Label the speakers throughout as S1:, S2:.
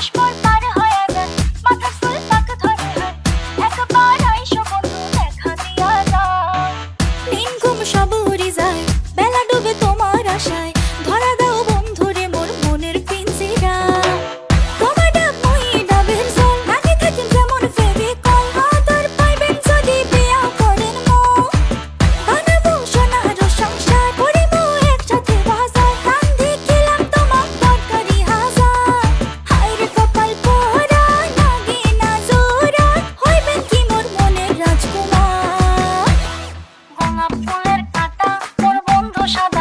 S1: Spongebob. i'm
S2: show.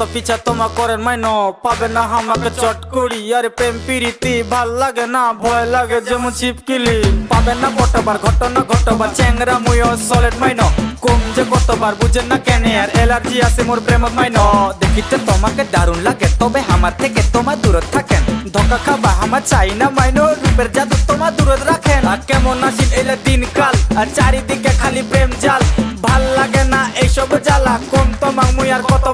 S2: যত পিছা তোমা করেন মাইনো, পাবে না আমাকে চট করি। আরে প্রেম, প্রীতি, ভালো লাগে না, ভয় লাগে যেমন ছিপকিলি। পাবে না কতবার, ঘটনা ঘটবার চ্যাংরা মুয় সলেট মাইনো। কম যে কতবার, বুঝেন না কেন আর এলার্জি আছে মোর প্রেম মাইনো। দেখিতে তোমাকে দারুণ লাগে, তবে আমার থেকে তোমার দূরে থাকেন। ধোকা খাবা, আমার চাই না মাইনো, রূপের জাদু তোমার দূরে রাখেন। আর কেমন আসিল এলে দিনকাল, আর চারিদিকে খালি প্রেম জাল। ভালো লাগে না এইসব জ্বালা, কম তোমাক মুই আর কতবার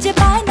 S2: Trên